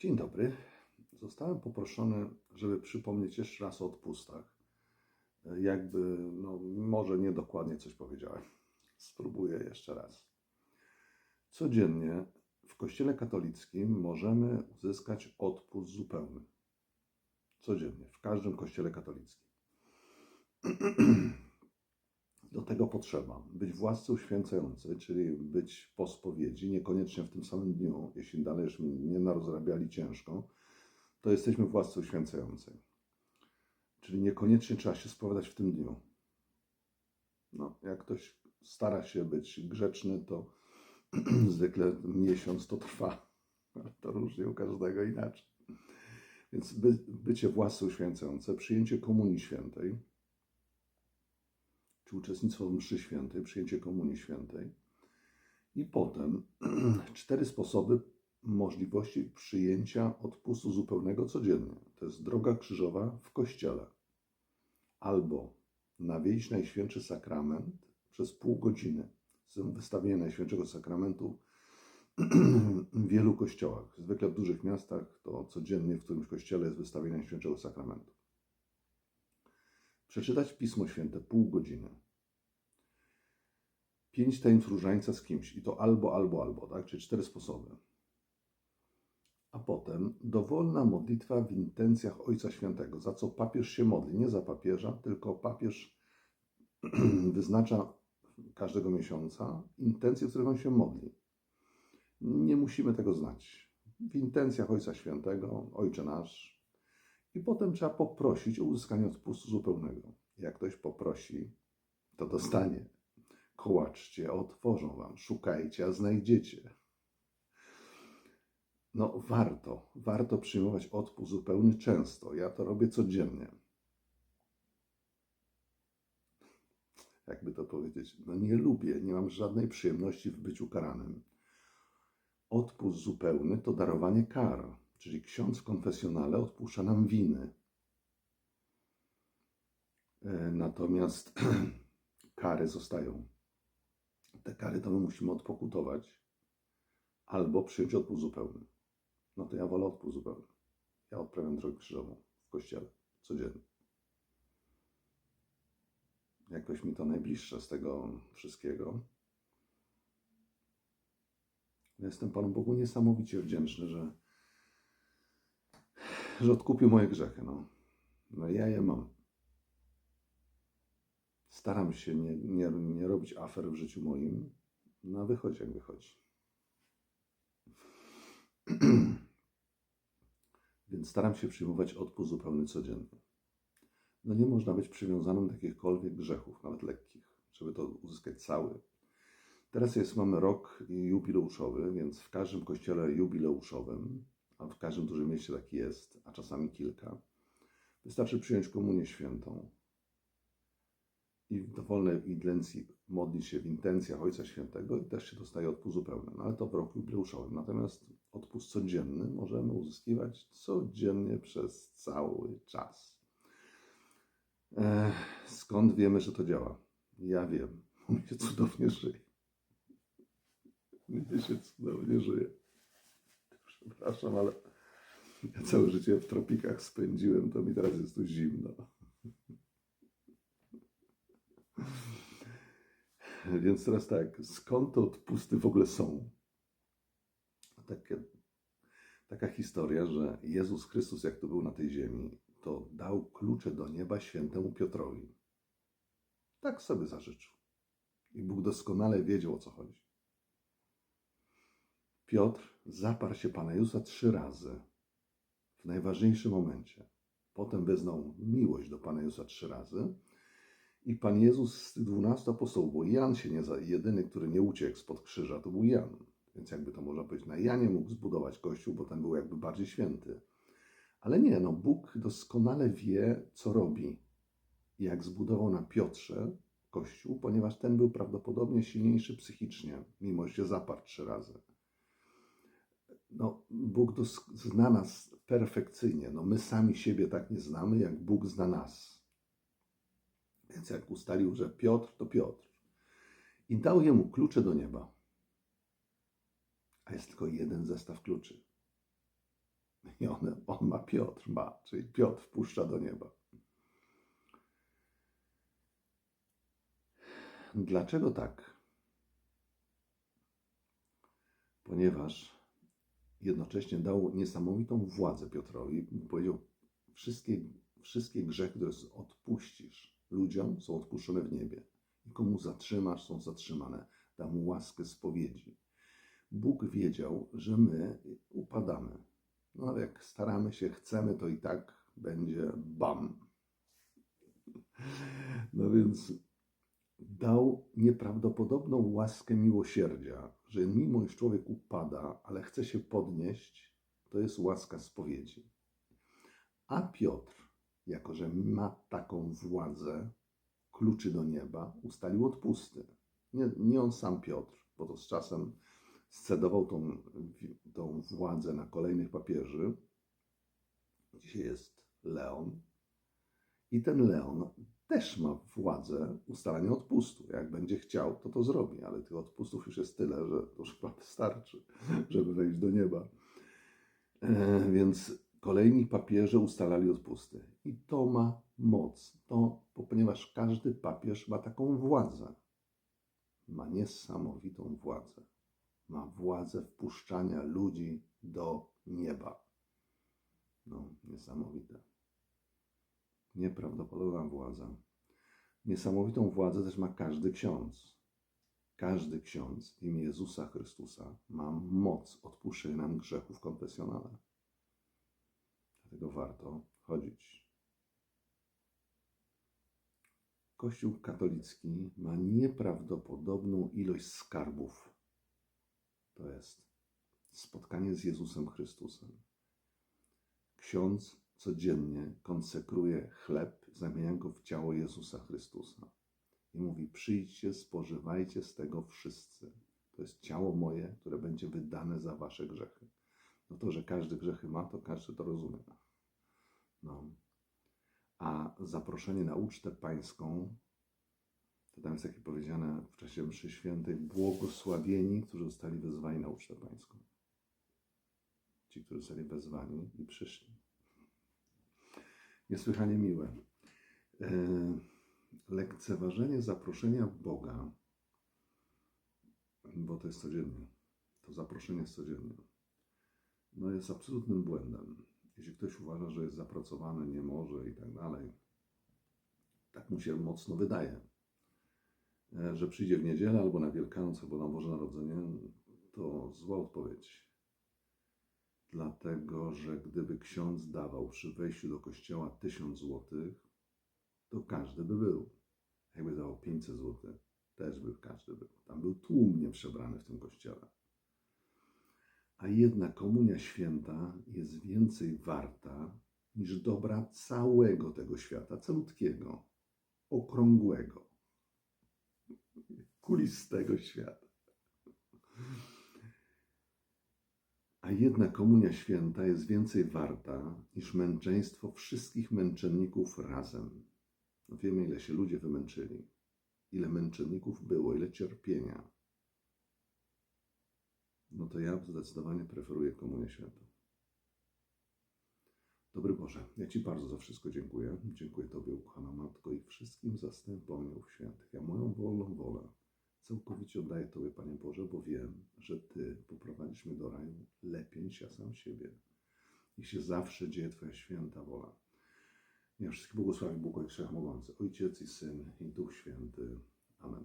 Dzień dobry. Zostałem poproszony, żeby przypomnieć jeszcze raz o odpustach. Jakby, no, może niedokładnie coś powiedziałem. Spróbuję jeszcze raz. Codziennie w Kościele katolickim możemy uzyskać odpust zupełny. Codziennie, w każdym Kościele katolickim. Do tego potrzeba być w łasce uświęcającej, czyli być po spowiedzi, niekoniecznie w tym samym dniu. Jeśli dalejśmy nie narozrabiali ciężko, to jesteśmy w łasce uświęcającej. Czyli niekoniecznie trzeba się spowiadać w tym dniu. No, jak ktoś stara się być grzeczny, to zwykle miesiąc to trwa. To różnie u każdego inaczej. Więc by, bycie w łasce uświęcającej, przyjęcie Komunii Świętej, czy uczestnictwo w mszy świętej, przyjęcie Komunii Świętej. I potem cztery sposoby możliwości przyjęcia odpustu zupełnego codziennie. To jest droga krzyżowa w kościele. Albo nawieść Najświętszy Sakrament przez pół godziny. Są wystawienie Najświętszego Sakramentu w wielu kościołach. Zwykle w dużych miastach to codziennie w którymś kościele jest wystawienie Najświętszego Sakramentu przeczytać Pismo Święte pół godziny. Pięć tajemnic różańca z kimś i to albo, albo, albo, tak? Czyli cztery sposoby. A potem dowolna modlitwa w intencjach Ojca Świętego, za co papież się modli. Nie za papieża, tylko papież wyznacza każdego miesiąca intencje, w których on się modli. Nie musimy tego znać. W intencjach Ojca Świętego, Ojcze Nasz, i potem trzeba poprosić o uzyskanie odpustu zupełnego. Jak ktoś poprosi, to dostanie. Kołaczcie, otworzą wam, szukajcie, a znajdziecie. No, warto, warto przyjmować odpust zupełny często. Ja to robię codziennie. Jakby to powiedzieć, no nie lubię, nie mam żadnej przyjemności w byciu karanym. Odpust zupełny to darowanie kar czyli ksiądz w konfesjonale odpuszcza nam winy. E, natomiast kary zostają. Te kary to my musimy odpokutować albo przyjąć odpust zupełny. No to ja wolę odpust zupełny. Ja odprawiam drogę krzyżową w kościele codziennie. Jakoś mi to najbliższe z tego wszystkiego. Jestem Panu Bogu niesamowicie wdzięczny, że że odkupił moje grzechy. No, no ja je mam. Staram się nie, nie, nie robić afer w życiu moim, no a wychodzi jak wychodzi. Więc staram się przyjmować odpust zupełny codziennie. No nie można być przywiązanym do jakichkolwiek grzechów, nawet lekkich, żeby to uzyskać cały. Teraz jest, mamy rok jubileuszowy, więc w każdym kościele jubileuszowym a w każdym dużym mieście taki jest, a czasami kilka. Wystarczy przyjąć komunię świętą i w dowolnej intencji modlić się w intencjach Ojca Świętego i też się dostaje odpust zupełny, no ale to w roku jubileuszowym. Natomiast odpust codzienny możemy uzyskiwać codziennie przez cały czas. Ech, skąd wiemy, że to działa? Ja wiem. Mnie cudownie żyje. Mnie się cudownie żyje. Przepraszam, ale ja całe życie w tropikach spędziłem, to mi teraz jest tu zimno. Więc teraz tak, skąd te odpusty w ogóle są? Takie, taka historia, że Jezus Chrystus, jak to był na tej ziemi, to dał klucze do nieba świętemu Piotrowi. Tak sobie zażyczył. I Bóg doskonale wiedział, o co chodzi. Piotr zaparł się Pana Jezusa trzy razy w najważniejszym momencie. Potem wyznał miłość do Pana Jezusa trzy razy. I Pan Jezus z dwunastu apostołów, bo Jan się nie, jedyny, który nie uciekł spod krzyża, to był Jan. Więc jakby to można powiedzieć, na Janie mógł zbudować Kościół, bo ten był jakby bardziej święty. Ale nie, no Bóg doskonale wie, co robi. Jak zbudował na Piotrze Kościół, ponieważ ten był prawdopodobnie silniejszy psychicznie, mimo że zaparł trzy razy no, Bóg zna nas perfekcyjnie. No, my sami siebie tak nie znamy, jak Bóg zna nas. Więc jak ustalił, że Piotr to Piotr i dał jemu klucze do nieba, a jest tylko jeden zestaw kluczy. I on, on ma Piotr, ma, czyli Piotr wpuszcza do nieba. Dlaczego tak? Ponieważ jednocześnie dał niesamowitą władzę Piotrowi. Powiedział, wszystkie, wszystkie grzechy, które odpuścisz ludziom, są odpuszczone w niebie. I komu zatrzymasz, są zatrzymane. Dał mu łaskę spowiedzi. Bóg wiedział, że my upadamy. No ale jak staramy się, chcemy, to i tak będzie bam. No więc dał nieprawdopodobną łaskę miłosierdzia, że mimo iż człowiek upada, ale chce się podnieść, to jest łaska spowiedzi. A Piotr, jako że ma taką władzę, kluczy do nieba, ustalił odpusty. Nie, nie on sam Piotr, bo to z czasem scedował tą, tą władzę na kolejnych papieży. Dzisiaj jest Leon. I ten Leon też ma władzę ustalania odpustu. Jak będzie chciał, to to zrobi, ale tych odpustów już jest tyle, że to już chyba wystarczy, żeby wejść do nieba. E, więc kolejni papieże ustalali odpusty. I to ma moc, to, ponieważ każdy papież ma taką władzę. Ma niesamowitą władzę. Ma władzę wpuszczania ludzi do nieba. No, niesamowite. Nieprawdopodobna władza. Niesamowitą władzę też ma każdy ksiądz. Każdy ksiądz w imię Jezusa Chrystusa ma moc odpuszczenia nam grzechów konfesjonalnych. Dlatego warto chodzić. Kościół katolicki ma nieprawdopodobną ilość skarbów. To jest spotkanie z Jezusem Chrystusem. Ksiądz codziennie konsekruje chleb, zamienia go w ciało Jezusa Chrystusa. I mówi: Przyjdźcie, spożywajcie z tego wszyscy. To jest ciało moje, które będzie wydane za wasze grzechy. No to, że każdy grzechy ma, to każdy to rozumie. No. A zaproszenie na ucztę pańską, to tam jest takie powiedziane w czasie mszy świętej, błogosławieni, którzy zostali wezwani na ucztę pańską. Ci, którzy zostali wezwani i przyszli. Niesłychanie miłe. E, lekceważenie zaproszenia Boga, bo to jest codziennie, to zaproszenie jest codziennie, no jest absolutnym błędem. Jeśli ktoś uważa, że jest zapracowany, nie może i tak dalej, tak mu się mocno wydaje, e, że przyjdzie w niedzielę albo na Wielkanoc, albo na Boże Narodzenie, to zła odpowiedź. Dlatego, że gdyby ksiądz dawał przy wejściu do kościoła 1000 złotych, to każdy by był. Jakby dawał 500 złotych, też by każdy był. Tam był tłumnie przebrany w tym kościele. A jedna komunia święta jest więcej warta niż dobra całego tego świata, calutkiego, okrągłego, kulistego świata. A jedna komunia święta jest więcej warta niż męczeństwo wszystkich męczenników razem. No wiemy, ile się ludzie wymęczyli, ile męczenników było, ile cierpienia. No to ja zdecydowanie preferuję komunię świętą. Dobry Boże, ja Ci bardzo za wszystko dziękuję. Dziękuję Tobie, ukochana Matko, i wszystkim zastępom świętych. Ja moją wolną wolę całkowicie oddaję Tobie, Panie Boże, bo wiem, że Ty poprowadzisz mnie do raju lepiej niż ja sam siebie. I się zawsze dzieje Twoja święta wola. Niech wszystkich błogosławi Bóg Wszechmogący, Ojciec i Syn i Duch Święty. Amen.